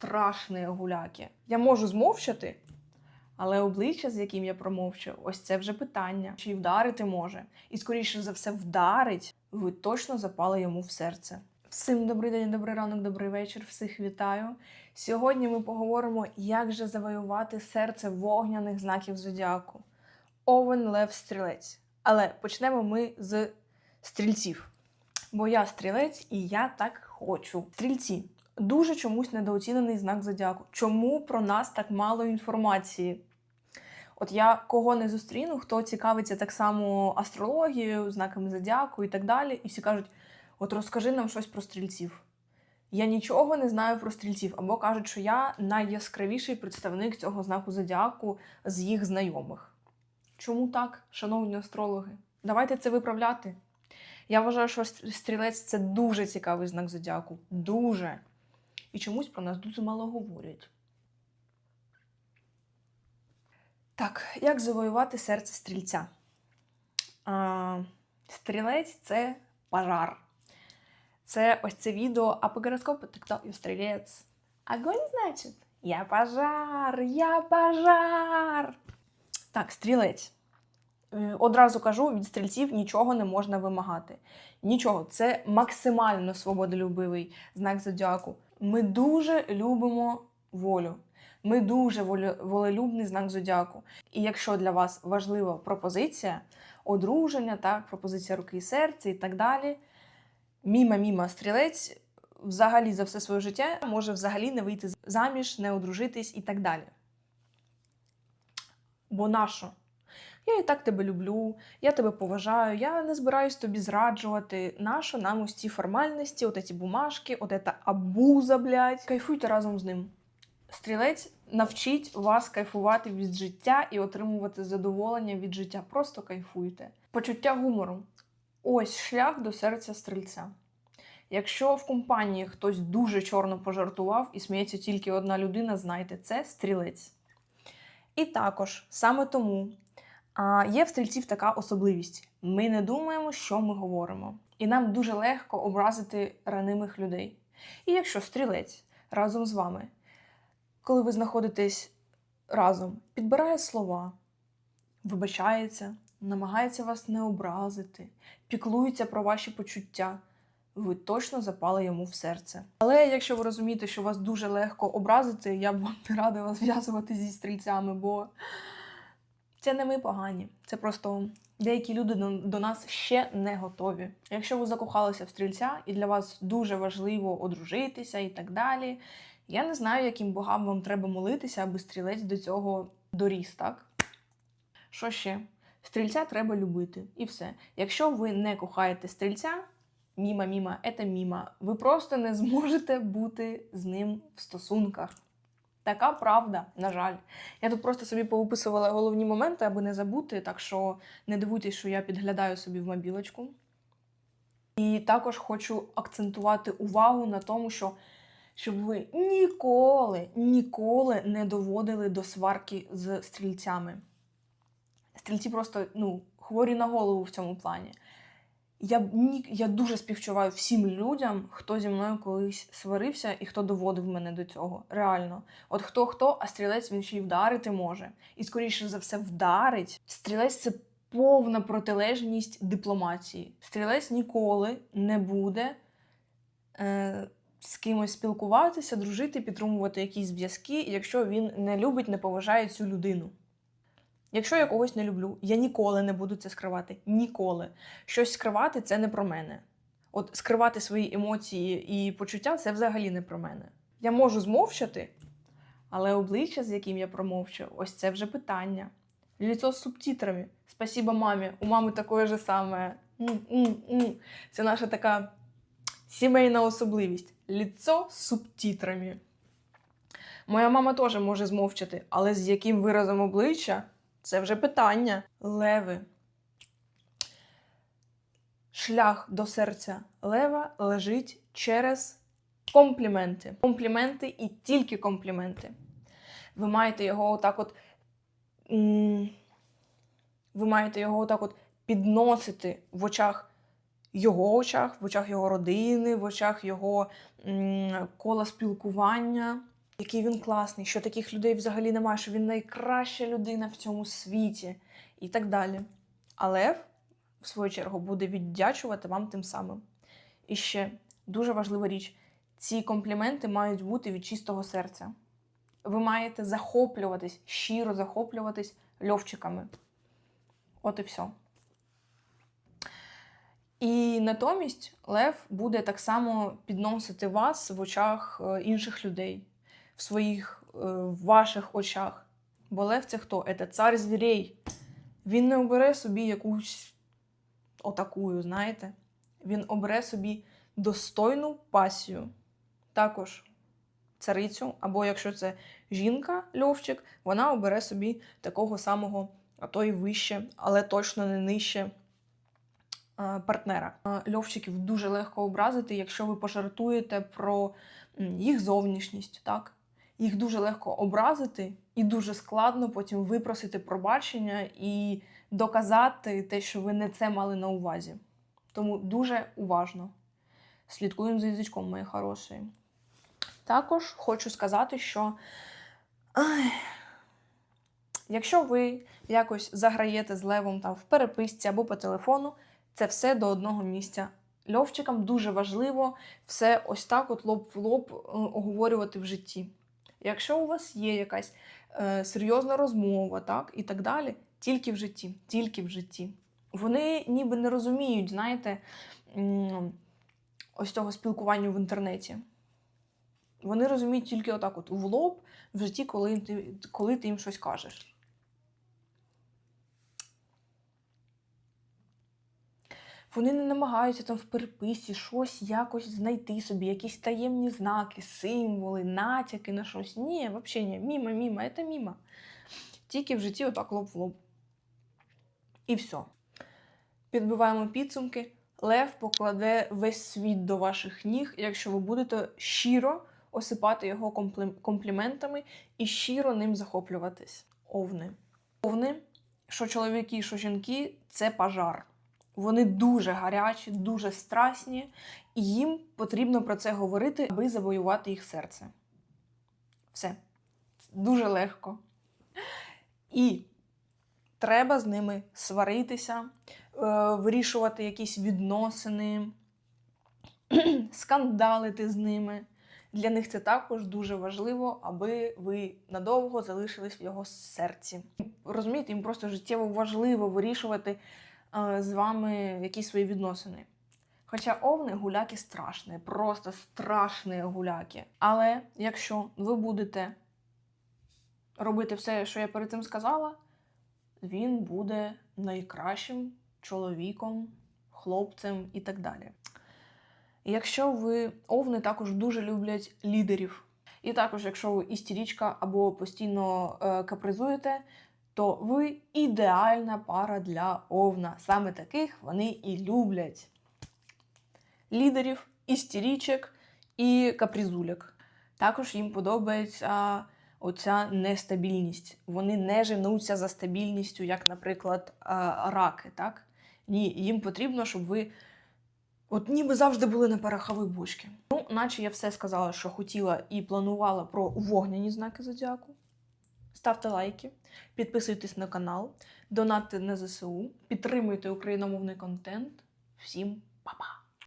страшні гуляки. Я можу змовчати, але обличчя, з яким я промовчу, ось це вже питання. Чи вдарити може. І скоріше за все, вдарить, ви точно запали йому в серце. Всім добрий день, добрий ранок, добрий вечір. Всіх вітаю. Сьогодні ми поговоримо, як же завоювати серце вогняних знаків зодіаку. Овен, Лев, Стрілець. Але почнемо ми з стрільців. Бо я стрілець і я так хочу. Стрільці дуже чомусь недооцінений знак зодіаку. Чому про нас так мало інформації? От я кого не зустріну, хто цікавиться так само астрологією, знаками зодіаку і так далі, і всі кажуть: от розкажи нам щось про стрільців. Я нічого не знаю про стрільців, або кажуть, що я найяскравіший представник цього знаку зодіаку з їх знайомих. Чому так, шановні астрологи? Давайте це виправляти. Я вважаю, що стрілець це дуже цікавий знак зодіаку. Дуже. І чомусь про нас дуже мало говорять. Так, як завоювати серце стрільця? А, стрілець це пожар. Це ось це відео, а по гороскопу ти хто? Я стрілець. Огонь, значить? Я пожар, я пожар. Так, стрілець. Е, Одразу кажу, від стрільців нічого не можна вимагати. Нічого, це максимально свободолюбивий знак зодіаку. Ми дуже любимо волю. Ми дуже волелюбний знак зодіаку. І якщо для вас важлива пропозиція, одруження, так, пропозиція руки і серця і так далі, міма-міма стрілець взагалі за все своє життя може взагалі не вийти заміж, не одружитись і так далі. Бо нащо? Я і так тебе люблю, я тебе поважаю, я не збираюсь тобі зраджувати. Нащо нам ось ці формальності, от ці бумажки, от ця абуза, блядь. Кайфуйте разом з ним. Стрілець навчить вас кайфувати від життя і отримувати задоволення від життя. Просто кайфуйте. Почуття гумору. Ось шлях до серця стрільця. Якщо в компанії хтось дуже чорно пожартував і сміється тільки одна людина, знайте, це стрілець. І також саме тому а, є в стрільців така особливість: ми не думаємо, що ми говоримо, і нам дуже легко образити ранимих людей. І якщо стрілець разом з вами, коли ви знаходитесь разом, підбирає слова, вибачається, намагається вас не образити, піклується про ваші почуття, ви точно запали йому в серце. Але якщо ви розумієте, що вас дуже легко образити, я б вам не радила зв'язувати зі стрільцями, бо це не ми погані. Це просто деякі люди до- нас ще не готові. Якщо ви закохалися в стрільця і для вас дуже важливо одружитися і так далі, я не знаю, яким богам вам треба молитися, аби стрілець до цього доріс, так? Що ще? Стрільця треба любити. І все. Якщо ви не кохаєте стрільця, міма, міма, це міма. Ви просто не зможете бути з ним в стосунках. Така правда, на жаль. Я тут просто собі повиписувала головні моменти, аби не забути, так що не дивуйтесь, що я підглядаю собі в мобілочку. І також хочу акцентувати увагу на тому, що щоб ви ніколи, ніколи не доводили до сварки з стрільцями. Стрільці просто ну, хворі на голову в цьому плані. Я, я дуже співчуваю всім людям, хто зі мною колись сварився і хто доводив мене до цього. Реально. От хто хто, а стрілець він ще й вдарити може. І скоріше за все вдарить. Стрілець це повна протилежність дипломатії. Стрілець ніколи не буде е, з кимось спілкуватися, дружити, підтримувати якісь зв'язки, якщо він не любить, не поважає цю людину. Якщо я когось не люблю, я ніколи не буду це скривати. Ніколи. Щось скривати це не про мене. От скривати свої емоції і почуття це взагалі не про мене. Я можу змовчати, але обличчя, з яким я промовчу, ось це вже питання. Ліцо з субтитрами. Спасибо мамі. У мами такое же саме. М-м-м. Це наша така сімейна особливість. Ліцо з субтитрами. Моя мама теж може змовчати, але з яким виразом обличчя це вже питання. Леви. Шлях до серця лева лежить через компліменти. Компліменти і тільки компліменти. Ви маєте його отак от. Ви маєте його отак от підносити в очах його очах, в очах його родини, в очах його кола спілкування. Який він класний, що таких людей взагалі немає, що він найкраща людина в цьому світі і так далі. А лев, в свою чергу, буде віддячувати вам тим самим. І ще дуже важлива річ: ці компліменти мають бути від чистого серця. Ви маєте захоплюватись, щиро захоплюватись льовчиками. От і все. І натомість Лев буде так само підносити вас в очах е, інших людей, в своїх е, в ваших очах. Бо Лев це хто? Це цар звірей. Він не обере собі якусь отакую, знаєте? Він обере собі достойну пасію. Також царицю, або якщо це жінка, льовчик, вона обере собі такого самого, а то й вище, але точно не нижче е, партнера. Е, Льовчиків дуже легко образити, якщо ви пожартуєте про їх зовнішність, так? Їх дуже легко образити, і дуже складно потім випросити пробачення і доказати те, що ви не це мали на увазі. Тому дуже уважно. Слідкуємо за язичком, мої хороші. Також хочу сказати, що якщо ви якось заграєте з левом там в переписці або по телефону, це все до одного місця. Льовчикам дуже важливо все ось так, от лоб в лоб е, оговорювати в житті. Якщо у вас є якась е, серйозна розмова, так, і так далі, тільки в житті, тільки в житті. Вони ніби не розуміють, знаєте, ось цього спілкування в інтернеті. Вони розуміють тільки отак, от в лоб в житті, коли ти, коли ти їм щось кажеш. Вони не намагаються там в переписці щось якось знайти собі, якісь таємні знаки, символи, натяки на щось. Ні, взагалі ні. Міма, міма, це міма. Тільки в житті отак лоб в лоб. І все. Підбиваємо підсумки. Лев покладе весь світ до ваших ніг, якщо ви будете щиро осипати його компліментами і щиро ним захоплюватись. Овни. Овни, що чоловіки, що жінки, це пожар. Вони дуже гарячі, дуже страсні, і їм потрібно про це говорити, аби завоювати їх серце. Все. Дуже легко. І треба з ними сваритися, е, вирішувати якісь відносини, скандалити з ними. Для них це також дуже важливо, аби ви надовго залишились в його серці. Розумієте, їм просто життєво важливо вирішувати з вами якісь свої відносини. Хоча овни гуляки страшні, просто страшні гуляки. Але якщо ви будете робити все, що я перед цим сказала, він буде найкращим чоловіком, хлопцем і так далі. Якщо ви овни також дуже люблять лідерів. І також, якщо ви істерічка або постійно е, капризуєте, то ви ідеальна пара для овна. Саме таких вони і люблять. Лідерів, істерічок і капризуляк. Також їм подобається оця нестабільність. Вони не женуться за стабільністю, як, наприклад, е, раки. Так? Ні, їм потрібно, щоб ви от ніби завжди були на пороховій бочці. Ну, наче я все сказала, що хотіла і планувала про вогняні знаки зодіаку. Ставте лайки, підписуйтесь на канал, донатьте на ЗСУ, підтримуйте україномовний контент. Всім па-па!